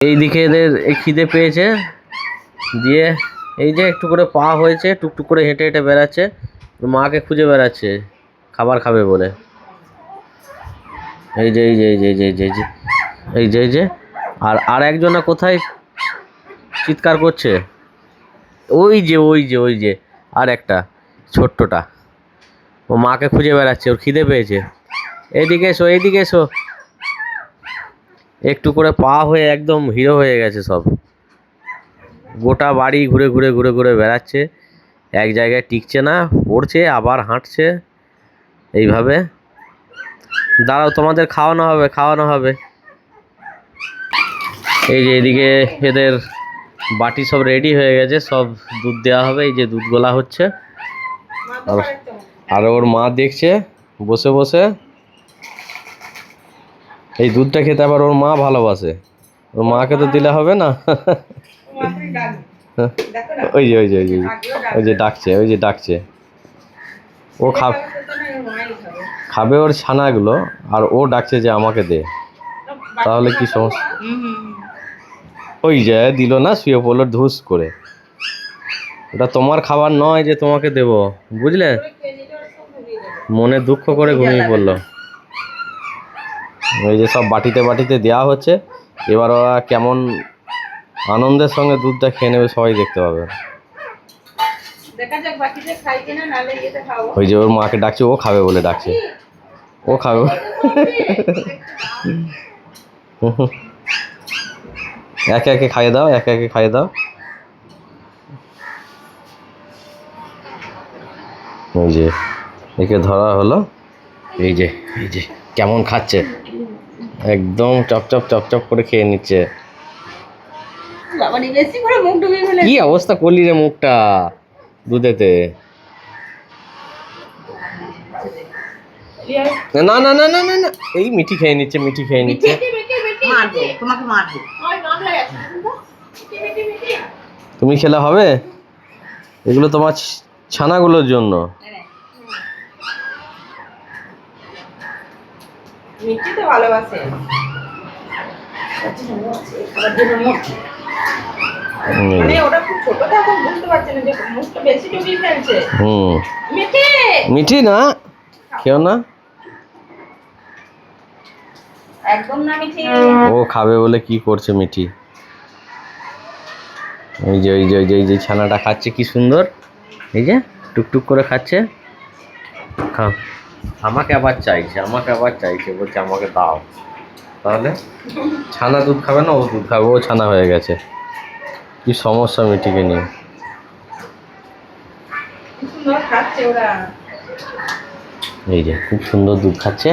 এইদিকে এদের খিদে পেয়েছে। দিয়ে এই যে একটু করে পা হয়েছে, টুকটুক করে হেঁটে হেঁটে বেড়াচ্ছে। মাকে খুঁজে বেড়াচ্ছে, খাবার খাবে বলে। এই যে এই যে এই যে এই যে এই যে এই যে এই যে এই যে। আর আর একজনা কোথায় চিৎকার করছে? ওই যে ওই যে ওই যে, আর একটা ছোট্টটা। ও মাকে খুঁজে বেড়াচ্ছে, ওর খিদে পেয়েছে। এইদিকে এসো এইদিকে এসো। একটু করে পা হয়ে একদম হিরো হয়ে গেছে সব। গোটা বাড়ি ঘুরে ঘুরে ঘুরে ঘুরে বেড়াচ্ছে। এক জায়গায় টিকছে না, পড়ছে, আবার হাঁটছে। এইভাবে। দাঁড়াও, তোমাদের খাওয়ানো হবে খাওয়ানো হবে। এই যে এদিকে এদের বাটি সব রেডি হয়ে গেছে, সব দুধ দেওয়া হবে, এই যে দুধ গোলা হচ্ছে। আর ওর মা দেখছে, বসে বসে। এই দুধটা খেতে আবার ওর মা ভালোবাসে। ওর মাকে তো দিলে হবে না। ওই যে ওই যে ওই যে ওই যে ডাকছে, ওই যে ডাকছে। ও খা খাবে ওর ছানাগুলো আর ও ডাকছে যে আমাকে দে। তাহলে কি সমস্যা? ওই যে, দিল না, শুয়ে পড়ল ধুস করে। ওটা তোমার খাবার নয় যে তোমাকে দেব। বুঝলে? মনে দুঃখ করে ঘুমিয়ে পড়ল। ওই যে সব বাটিতে বাটিতে দেওয়া হচ্ছে। এবার ওরা কেমন আনন্দের সঙ্গে দুধটা খেয়ে নেবে সবাই দেখতে পাবে। ওই যে ওর মাকে ডাকছে ও খাবে বলে ডাকছে। ও খাবে একে একে খাইয়ে দাও একে একে খাইয়ে দাও। ওই যে একে ধরা হলো। এই যে এই যে। কেমন খাচ্ছে? একদম চপচপ চপচপ করে খেয়ে নিচ্ছে। বাবানি বেশি করে মুখ ডুবিয়ে ফেলে কি অবস্থা করলি রে মুখটা? দুধেতে। না না না না না না। এই মিঠি খেয়ে নিচ্ছে মিঠি খেয়ে নিচ্ছে। মারবো তোমাকে মারবো। তুমি খেলে হবে? এগুলো তোমার ছানাগুলোর জন্য। মিষ্টি তো ভালোবাসে। খাবার জন্য মরছে। হুম, মানে ওটা খুব ছোট তো বুঝতে পারছে না যে মুখটা বেশি ডুবিয়ে ফেলছে। হুম। মিঠি! মিঠি না? খেও না? একদম না মিঠি। ও খাবে বলে কি করছে মিঠি? এই যে ওই যে ওই যে এই যে ছানাটা খাচ্ছে কি সুন্দর। এই যে টুকটুক করে খাচ্ছে। খাও। আমাকে আবার চাইছে আমাকে আবার চাইছে বলছে আমাকে দাও। তাহলে? ছানা দুধ খাবে না ও দুধ খাবে ও ছানা হয়ে গেছে। কি সমস্যা মিটিকে নিয়ে। এই যে খুব সুন্দর দুধ খাচ্ছে।